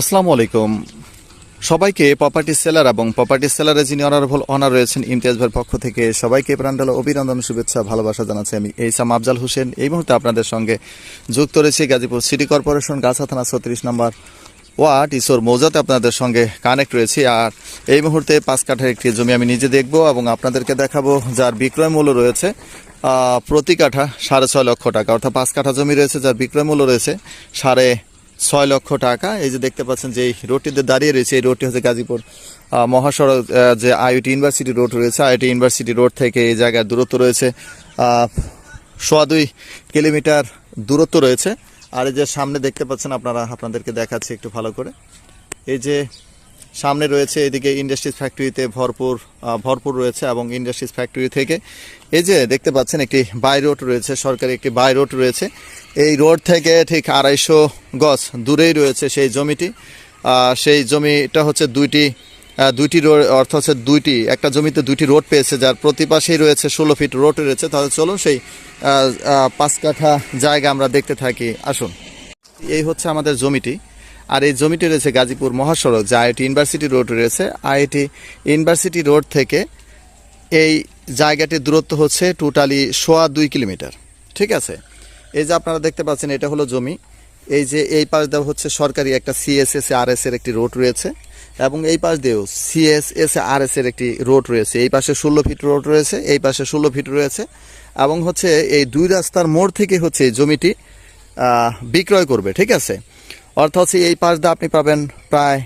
আসসালামু আলাইকুম। সবাইকে প্রপার্টি সেলার এবং প্রপার্টি সেলারে যিনি অনারেবল অনার রয়েছেন ইমতিয়াজ ভাইয়ের পক্ষ থেকে সবাইকে প্রাণডাল অভিনন্দন, শুভেচ্ছা, ভালোবাসা জানাচ্ছি আমি এইসাম আফজাল হোসেন। এই মুহূর্তে আপনাদের সঙ্গে যুক্ত রয়েছে গাজীপুর সিটি কর্পোরেশন, গাছা থানা ছত্রিশ নম্বর ওয়ার্ড, ঈশ্বর মৌজাতে আপনাদের সঙ্গে কানেক্ট রয়েছি। আর এই মুহূর্তে পাঁচ কাঠার একটি জমি আমি নিজে দেখব এবং আপনাদেরকে দেখাবো, যার বিক্রয় মূল্য রয়েছে প্রতি কাঠা সাড়ে ছয় লক্ষ টাকা। অর্থাৎ পাঁচ কাঠা জমি রয়েছে, যার বিক্রয় মূল্য রয়েছে সাড়ে ছয় লক্ষ টাকা। এই যে দেখতে পাচ্ছেন যে রোডটিতে দাঁড়িয়ে রয়েছে, এই রোডটি হচ্ছে গাজীপুর মহাসড়ক যে আইআইটি ইউনিভার্সিটি রোড রয়েছে। আইআইটি ইউনিভার্সিটি রোড থেকে এই জায়গার দূরত্ব রয়েছে সোয়া দুই কিলোমিটার দূরত্ব রয়েছে। আর এই যে সামনে দেখতে পাচ্ছেন আপনারা, আপনাদেরকে দেখাচ্ছি একটু ভালো করে। এই যে সামনে রয়েছে এদিকে ইন্ডাস্ট্রিজ ফ্যাক্টরিতে ভরপুর ভরপুর রয়েছে এবং ইন্ডাস্ট্রিজ ফ্যাক্টরি থেকে এই যে দেখতে পাচ্ছেন একটি বাই রোড রয়েছে, সরকারি একটি বাই রোড রয়েছে। এই রোড থেকে ঠিক আড়াইশো গজ দূরেই রয়েছে সেই জমিটি। সেই জমিটা হচ্ছে দুইটি দুইটি রোড, অর্থ হচ্ছে দুইটি, একটা জমিতে দুইটি রোড পেয়েছে, যার প্রতি পাশেই রয়েছে ষোলো ফিট রোড রয়েছে। তাহলে চলুন সেই পাঁচ কাঠা জায়গা আমরা দেখতে থাকি। আসুন। এই হচ্ছে আমাদের জমিটি। আর এই জমিটি রয়েছে গাজীপুর মহাসড়ক, যা আইআইটি ইউনিভার্সিটি রোড রয়েছে। আইআইটি ইউনিভার্সিটি রোড থেকে এই জায়গাটির দূরত্ব হচ্ছে টোটালি সোয়া দুই কিলোমিটার। ঠিক আছে? এই যে আপনারা দেখতে পাচ্ছেন, এটা হলো জমি। এই যে এই পাশ দেওয়া হচ্ছে সরকারি একটা সিএসএস আর এস এর একটি রোড রয়েছে এবং এই পাশ দিয়েও সিএসএস আর এস এর একটি রোড রয়েছে। এই পাশে ষোলো ফিট রোড রয়েছে, এই পাশে ষোলো ফিট রয়েছে এবং হচ্ছে এই দুই রাস্তার মোড় থেকে হচ্ছে এই জমিটি বিক্রয় করবে। ঠিক আছে? অর্থাৎ হচ্ছে এই পাশ দিয়ে আপনি পাবেন প্রায়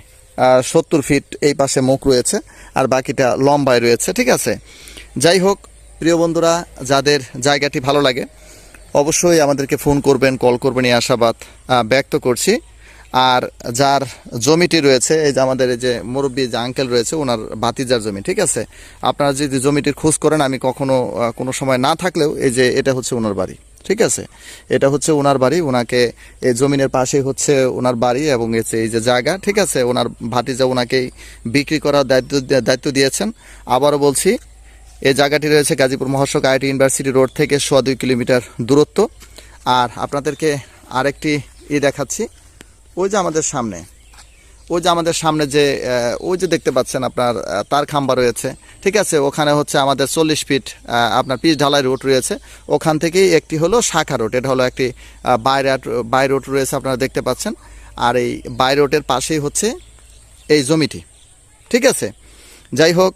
সত্তর ফিট এই পাশে মুখ রয়েছে আর বাকিটা লম্বায় রয়েছে, ঠিক আছে? যাই হোক, প্রিয় বন্ধুরা, যাদের জায়গাটি ভালো লাগে, অবশ্যই আমাদেরকে ফোন করবেন কল করবেন, এই আশাবাদ ব্যক্ত করছি। আর যার জমিটি রয়েছে, এই যে আমাদের এই যে মুরব্বী যে আঙ্কেল রয়েছে, ওনার বাতিজার জমি, ঠিক আছে? আপনারা যদি জমিটির খোঁজ করেন, আমি কখনো কোনো সময় না থাকলেও এই যে এটা হচ্ছে ওনার বাড়ি। ঠিক আছে? এটা হচ্ছে ওনার বাড়ি ওনাকে এই জমিনের পাশেই হচ্ছে ওনার বাড়ি এবং এই যে জায়গা, ঠিক আছে? ওনার ভাতিজা ওনাকেই বিক্রি করার দায়িত্ব দায়িত্ব দিয়েছেন। আবারও বলছি, এই জায়গাটি রয়েছে গাজীপুর মহাসড়ক আইটি ইউনিভার্সিটি রোড থেকে সোয়া দুই কিলোমিটার দূরত্ব। আর আপনাদেরকে আরেকটি ই দেখাচ্ছি, ওই যে আমাদের সামনে। ওই যে আমাদের সামনে যে ওই যে দেখতে পাচ্ছেন আপনার তার খাম্বা রয়েছে। ঠিক আছে, ওখানে হচ্ছে আমাদের চল্লিশ ফিট আপনার পিচ ঢালাই রোড রয়েছে। ওখান থেকেই একটি হলো শাখা রোড, এটা হলো একটি বাই বাই রোড রয়েছে, আপনারা দেখতে পাচ্ছেন। আর এই বাই রোডের পাশেই হচ্ছে এই জমিটি। ঠিক আছে? যাই হোক,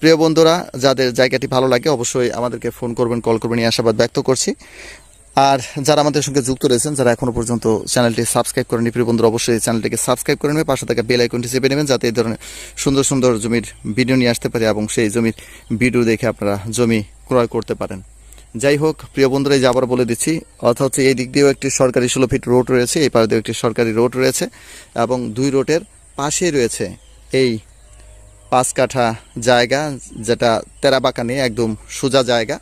প্রিয় বন্ধুরা, যাদের জায়গাটি ভালো লাগে, অবশ্যই আমাদেরকে ফোন করবেন, কল করবেন, এই আশাবাদ ব্যক্ত করছি। আর যারা আমাদের সঙ্গে যুক্ত রয়েছেন, যারা এখনও পর্যন্ত চ্যানেলটি সাবস্ক্রাইব করেনি প্রিয় বন্ধুরা, অবশ্যই চ্যানেলটিকে সাবস্ক্রাইব করে নেবে পাশে থাকা বেল আইকনটি চেপে নেবেন যাতে এই ধরনের সুন্দর সুন্দর জমির ভিডিও নিয়ে আসতে পারে এবং সেই জমির ভিডিও দেখে আপনারা জমি ক্রয় করতে পারেন। যাই হোক, প্রিয় বন্ধুরা যে আবার বলে দিচ্ছি, অর্থাৎ হচ্ছে এই দিক দিয়েও একটি সরকারি ষোলো ফিট রোড রয়েছে, এই পাশ দিয়েও একটি সরকারি রোড রয়েছে এবং দুই রোডের পাশেই রয়েছে এই পাঁচ কাঠা জায়গা, যেটা তেরাবাঁকা নিয়ে একদম সোজা জায়গা।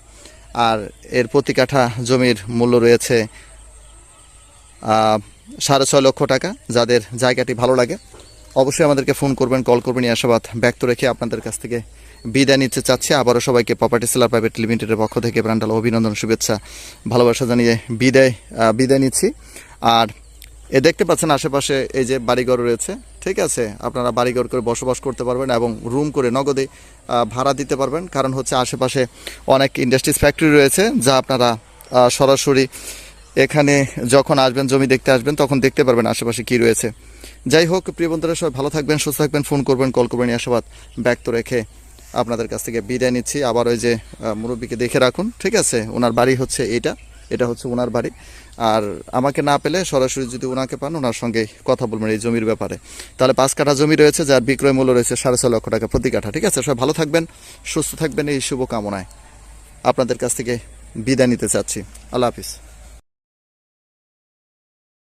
আর এর প্রতি কাঠা জমির মূল্য রয়েছে সাড়ে ছয় লক্ষ টাকা, যাদের জায়গাটি ভালো লাগে। অবশ্যই আমাদেরকে ফোন করবেন, কল করবেন, এই আশাবাদ ব্যক্ত রেখে আপনাদের কাছ থেকে বিদায় নিতে চাচ্ছি। আবারও সবাইকে প্রপার্টি সেলার প্রাইভেট লিমিটেডের পক্ষ থেকে ব্রান্ডাল অভিনন্দন, শুভেচ্ছা, ভালোবাসা জানিয়ে বিদায় বিদায় নিচ্ছি। আর এ দেখতে পাচ্ছেন আশেপাশে এই যে বাড়িঘর রয়েছে ঠিক আছে, আপনারা বাড়িঘর করে বসবাস করতে পারবেন এবং রুম করে নগদে ভাড়া দিতে পারবেন। কারণ হচ্ছে আশেপাশে অনেক ইন্ডাস্ট্রিজ ফ্যাক্টরি রয়েছে, যা আপনারা সরাসরি এখানে যখন আসবেন, জমি দেখতে আসবেন, তখন দেখতে পারবেন আশেপাশে কি রয়েছে। যাই হোক, প্রিয় বন্ধুরা, সবাই ভালো থাকবেন, সুস্থ থাকবেন ফোন করবেন কল করবেন আশাবাদ ব্যক্ত রেখে আপনাদের কাছ থেকে বিদায় নিচ্ছি। আবার ওই যে মুরব্বীকে দেখে রাখুন, ঠিক আছে? ওনার বাড়ি হচ্ছে এটা এটা হচ্ছে ওনার বাড়ি। আর আমাকে না পেলে সরাসরি যদি ওনাকে পান ওনার সঙ্গে কথা বলবেন এই জমির ব্যাপারে। তাহলে পাঁচ কাঠা জমি রয়েছে, যার বিক্রয় মূল্য রয়েছে সাড়ে ছয় লক্ষ টাকা প্রতি কাঠা, ঠিক আছে? সবাই ভালো থাকবেন, সুস্থ থাকবেন, এই শুভকামনায় আপনাদের কাছ থেকে বিদায় নিতে চাচ্ছি। আল্লাহ হাফিজ।